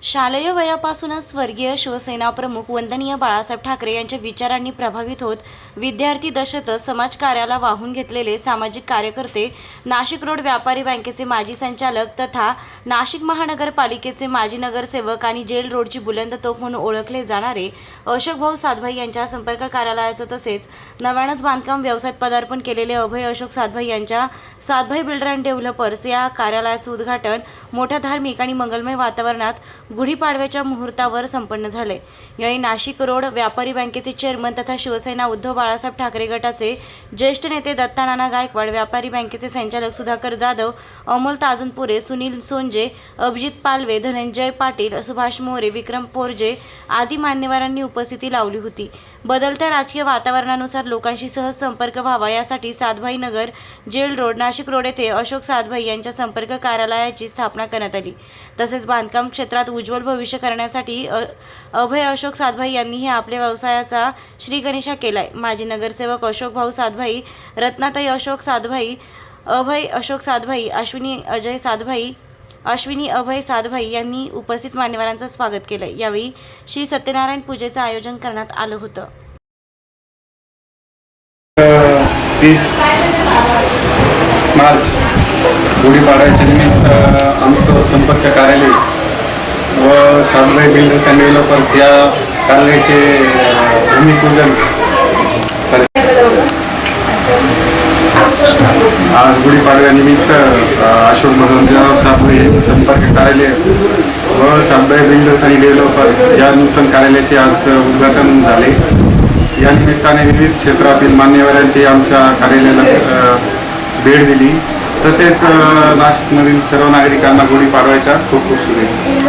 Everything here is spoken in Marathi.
शालेय वयापासूनच स्वर्गीय शिवसेना प्रमुख वंदनीय बाळासाहेब ठाकरे यांच्या विचारांनी प्रभावित होत विद्यार्थी दशेतच समाजकार्याला वाहून घेतलेले सामाजिक कार्यकर्ते नाशिक रोड व्यापारी बँकेचे माजी संचालक तथा नाशिक महानगरपालिकेचे माजी नगरसेवक आणि जेल रोडची बुलंद तोफ म्हणून ओळखले जाणारे अशोक भाऊ सातभाई यांच्या संपर्क कार्यालयाचं तसेच नव्यानंच बांधकाम व्यवसायात पदार्पण केलेले अभय अशोक सातभाई यांच्या सातभाई बिल्डर अँड डेव्हलपर्स या कार्यालयाचं उद्घाटन मोठ्या धार्मिक आणि मंगलमय वातावरणात गुढीपाडव्याच्या मुहूर्तावर संपन्न झाले. यावेळी नाशिक रोड व्यापारी बँकेचे चेअरमन तथा शिवसेना उद्धव बाळासाहेब ठाकरे गटाचे ज्येष्ठ नेते दत्ता नाना गायकवाड व्यापारी बँकेचे संचालक सुधाकर जाधव अमोल ताजनपुरे सुनील सोंजे अभिजित पालवे धनंजय पाटील सुभाष मोरे विक्रम पोरजे आदी मान्यवरांनी उपस्थिती लावली होती. बदलत्या राजकीय वातावरणानुसार लोकांशी सहज संपर्क व्हावा यासाठी Satbhai Nagar jail road Nashik road येथे अशोक सातभाई यांच्या संपर्क कार्यालयाची स्थापना करण्यात आली. तसेच बांधकाम क्षेत्रात उज्ज्वल भविष्य करण्यासाठी अ- अभय अशोक सातभाई यांनीही आपल्या व्यवसायाचा श्री गणेशा केलाय. माजी नगरसेवक अशोक भाऊ सातभाई रत्नाताई अशोक सातभाई अभय अशोक सातभाई अश्विनी अजय सातभाई अश्विनी अभय सातभाई यांनी उपस्थित मान्यवरांचं स्वागत केलं यावेळी श्री सत्यनारायण पूजेचं आयोजन करण्यात आलं होतं. तीस मार्च गुढीपाडव्याच्या निमित्त आमचं संपर्क कार्यालय व सातभाई बिल्डर्स अँड डेव्हलपर्स या कार्यालयाचे भूमिपूजन. आज गुढीपाडव्यानिमित्त अशोक भगवंतराव सातभाई यांनी संपर्क कार्यालय व सातभाई बिल्डर्स आणि डेव्हलपर्स या नूतन कार्यालयाचे आज उद्घाटन झाले. या निमित्ताने विविध क्षेत्रातील मान्यवरांची आमच्या कार्यालयाला भेट दिली. तसेच नाशिकमधील सर्व नागरिकांना गुढीपाडव्याच्या खूप खूप शुभेच्छा.